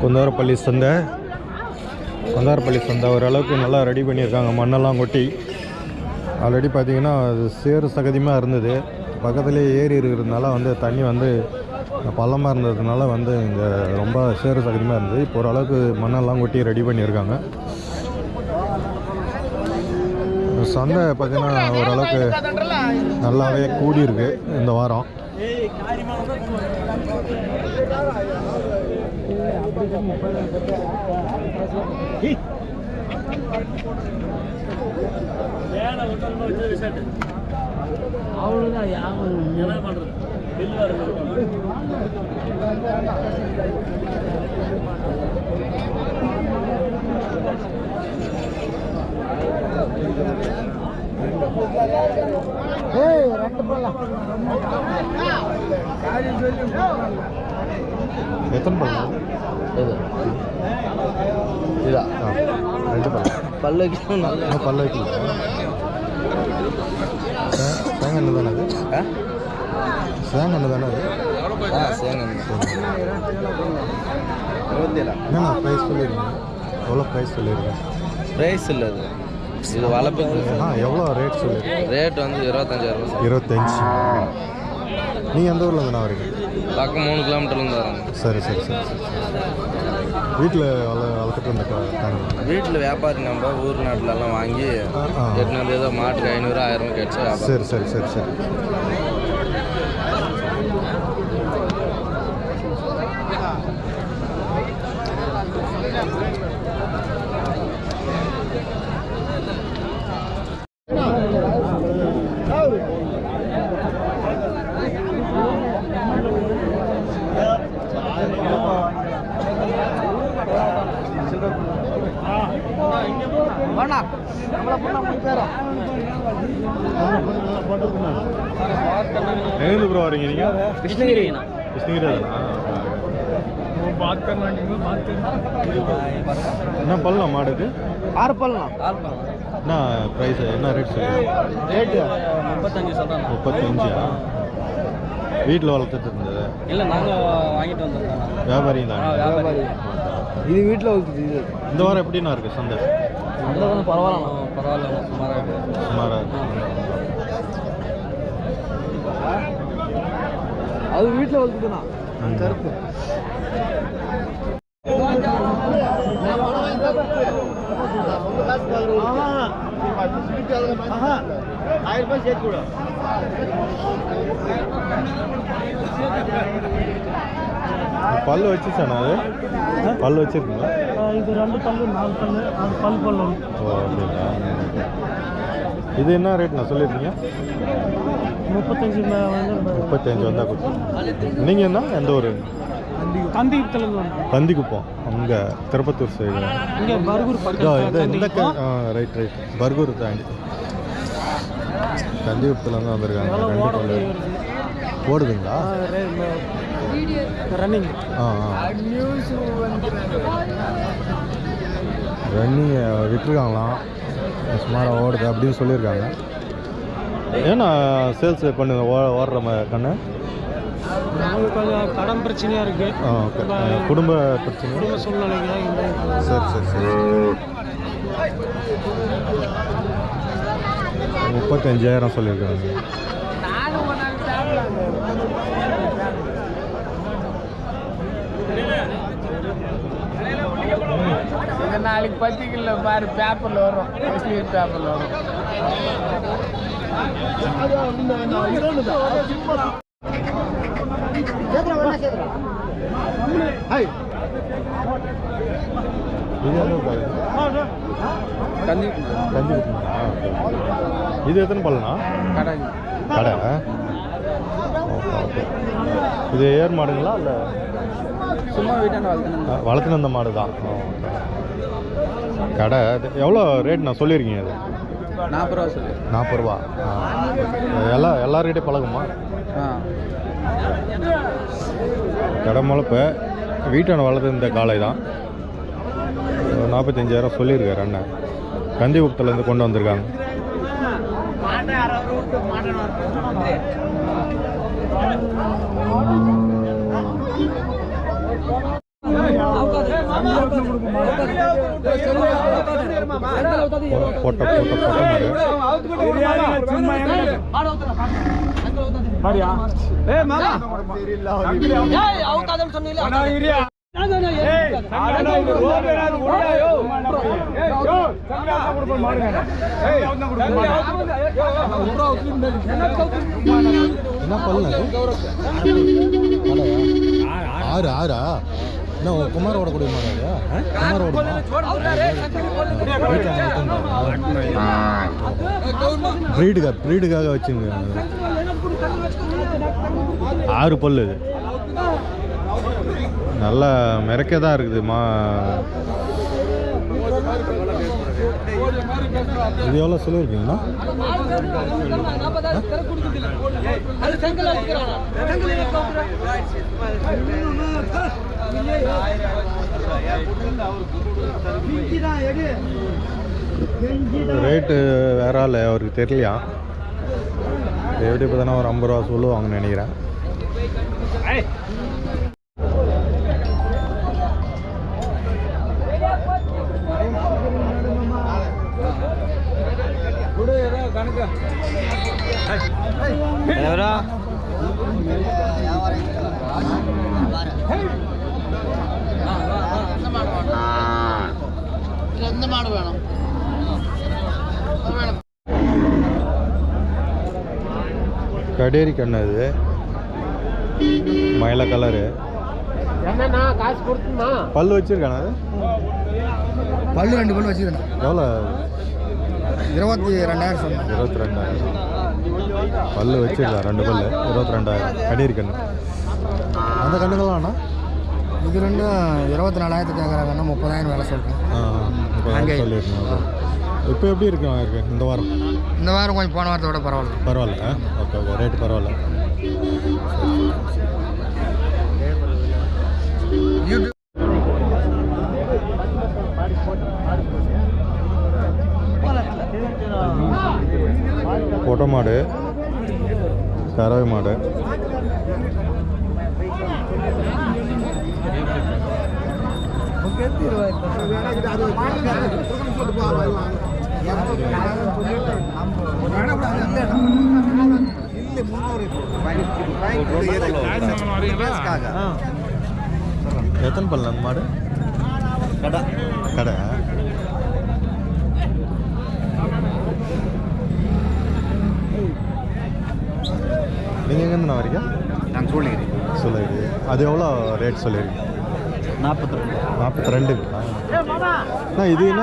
குந்தாரப்பள்ளி சந்தை. குந்தாரப்பள்ளி சந்தை ஓரளவுக்கு நல்லா ரெடி பண்ணியிருக்காங்க. மண்ணெல்லாம் கொட்டி. ஆல்ரெடி பார்த்தீங்கன்னா அது சேறு சகதியமாக இருந்தது. பக்கத்துலேயே ஏரி இருக்கிறதுனால வந்து தண்ணி வந்து பள்ளமாக இருந்ததுனால வந்து இங்கே ரொம்ப சேறு சகதியமாக இருந்தது. இப்போ ஓரளவுக்கு மண்ணெல்லாம் கொட்டி ரெடி பண்ணியிருக்காங்க. சந்தை பார்த்தீங்கன்னா ஓரளவுக்கு நல்லாவே கூடியிருக்கு இந்த வாரம். அவ்வளோதான் யாரும் என்ன பண்ணுறது ஏய் ரெண்டு போடலாம் எத்தனை இது. இதா. நல்ல பல்ல தேங்காய் எண்ணெய் தானே அது? எண்ணெய் தானே ஆ சேங்க இருபத்தேழா? என்னண்ணா ப்ரைஸ் சொல்லிடுங்க எவ்வளோ ப்ரைஸ் சொல்லிடுங்க ப்ரைஸ் இல்லை அது. இது வளர்ப்பு ஆ எவ்வளோ ரேட் சொல்லிடுங்க ரேட் வந்து இருபத்தஞ்சாயிரம் இருபத்தஞ்சி. நீங்கள் எந்த ஊரில் இருந்தா வரீங்க? பக்கம் மூணு கிலோமீட்டர்லேருந்து வரோங்க சரி சரி சரி சரி. வீட்டில் வள வளர்த்துட்டு இருந்த வீட்டில் வியாபாரி நம்ம ஊர் நாட்டுல எல்லாம் வாங்கி எட்நூறு ஏதோ மாட்டுக்கு ஐநூறு ஆயிரம் கிடைச்சா சரி சரி சரி சரி. எங்கேருந்து ப்ரோ வரீங்க நீங்கள் கிருஷ்ணகிரி கிருஷ்ணகிரி என்ன பண்ணலாம் மாடுக்கு? ஆறு பல்லாம் என்ன ப்ரைஸ் என்ன ரேட் சொல்லுங்க? ரேட்டு முப்பத்தஞ்சு முப்பத்தஞ்சா? வீட்டில் வளர்த்துட்டு இருந்தது. இல்லை நாங்கள் வாங்கிட்டு வந்தோம் வியாபாரி தான்? வியாபாரி. இது வீட்டில் வளர்த்துது இது. இந்த வாரம் எப்படிண்ணா இருக்கு சந்தை? அந்த கொஞ்சம் பரவாயில்ல பரவாயில்ல சுமாராக இருக்குது சுமாராக அது வீட்டில் வளர்த்துதுண்ணா ம். கருப்பு. ஆயிரம் ரூபாய் சேர்த்து கூட. பல்லு வச்சுச்சாண்ணா அது? பல்லு வச்சிருக்கீங்களா? இது ரெண்டு பல்லு நாலு பல்லு அது பல் பல்லு. ஓ அப்படிங்களா? இது என்ன ரேட் நான் சொல்லியிருக்கீங்க முப்பத்தஞ்சு வந்து முப்பத்தஞ்சு வந்தால் கொடுத்து. நீங்கள் என்ன? எந்த ஊர்? கந்திக்குப்பம். அங்கே திருப்பத்தூர் சைடு இங்கே பர்கூர் ரைட் ரைட் பர்கூர் தாண்டி. கந்திகுப்பத்துலேருந்து வந்திருக்காங்க. ரெண்டு ஓடுதுங்களா? ரன்னிங். ஆ ஆ. ரன்னி விட்டுருக்காங்களாம். சுமாராக ஓடுது அப்படின்னு சொல்லியிருக்காங்க. ஏன்னா சேல்ஸ் பண்ணுங்க ஓ ஓடுற மாதிரி கண்ணு? கொஞ்சம் கடன் பிரச்சனையாக இருக்குது குடும்ப பிரச்சனை. குடும்ப சூழ்நிலைக்கு இந்த சரி சரி சரி. முப்பத்தஞ்சாயிரம் சொல்லியிருக்காங்க. நாளைக்கு பத்திரிக்கையில் பாரு பேப்பரில் வரும். முஸ்லீம் பேப்பரில் வரும். இது கந்தி கஞ்சி குடிங்களா? இது எத்தனை பல்லனா கடை. கடை ஓகே ஓகே இது ஏர் மாடுங்களா இல்லை? சும்மா வளர்த்துனேன் வளர்த்துன அந்த மாடு தான். கடை இது எவ்வளோ ரேட் நான் சொல்லியிருக்கீங்க அது நாற்பது ரூபா சொல்லு. நாற்பது ரூபா. ஆ. எல்லா எல்லார்கிட்டையும் பழகுமா? கடை முளைப்பு வீட்டான வளர்த்து இந்த காளை தான். நாற்பத்தஞ்சாயிரம் சொல்லியிருக்காரு அண்ணன் கந்திகுப்திலேருந்து கொண்டு வந்திருக்காங்க. போட்ட போட்ட போட்ட மாதிரி. என்ன பல்லு ஆறு ஆறா என்ன குமார் ஓடக்கூடிய மாடா குமார் ப்ரீடுக்காக வச்சுங்க ஆறு பல்லு இது நல்லா மிரக்க தான் இருக்குது. மா இது எவ்வளோ சொல்லியிருக்கீங்கண்ணா? ரேட்டு வேற இல்லை அவருக்கு தெரியலையா? எப்படி பார்த்தோன்னா ஒரு ஐம்பது ரூபா சொல்லுவாங்கன்னு நினைக்கிறேன். എന്ത് മാട് വേണം கடேரி கண்ணு இது மயில கலரு என்னண்ணா காசு கொடுத்துமா பல்லு வச்சிருக்கானா அது பல்லு ரெண்டு பல்லு வச்சுக்கிறேன் எவ்வளோ இருபத்தி ரெண்டாயிரம் சொன்னேன் இருபத்தி ரெண்டாயிரம் பல்லு வச்சிருக்கா? ரெண்டு பல்லு. இருபத்தி ரெண்டாயிரம் கடேரி கண்ணு அந்த கண்ணுக்கெல்லாம் அண்ணா இது ரெண்டும் இருபத்தி நாலாயிரத்துக்கு கேட்குறாங்கன்னா முப்பதாயிரம் வேலை சொல்கிறேன் சொல்லியிருக்கேன். இப்போ எப்படி இருக்கு இருக்கு இந்த வாரம்? இந்த வாரம் கொஞ்சம் போன வாரத்தை விட பரவாயில்ல. பரவாயில்ல? Okay okay. ரேட்டு பரவாயில்ல. யூடியூப் பொட்டை மாடு கறவை மாடு. எத்தனை பல்லு மாடு? கடை. கடை. நீங்கள் எங்கேருந்து நான் வரீங்க? நான் சொல்லிக்கிறேன் சொல்லிடு அது எவ்வளோ ரேட் சொல்லியிருக்கீங்க நாற்பத்தி ரெண்டு. நாற்பத்தி ரெண்டுங்களா அண்ணா இது என்ன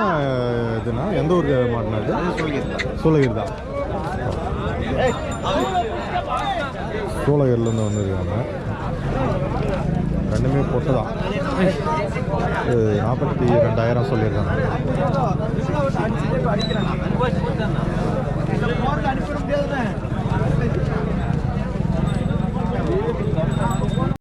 இதுண்ணா? எந்த ஊர் மாடுனா இது? சூளகிரி தான். சூளகிரிலேருந்து வந்திருக்காங்க. ரெண்டுமே பொட்டு தான். நாற்பத்தி ரெண்டாயிரம் சொல்லியிருக்காங்க.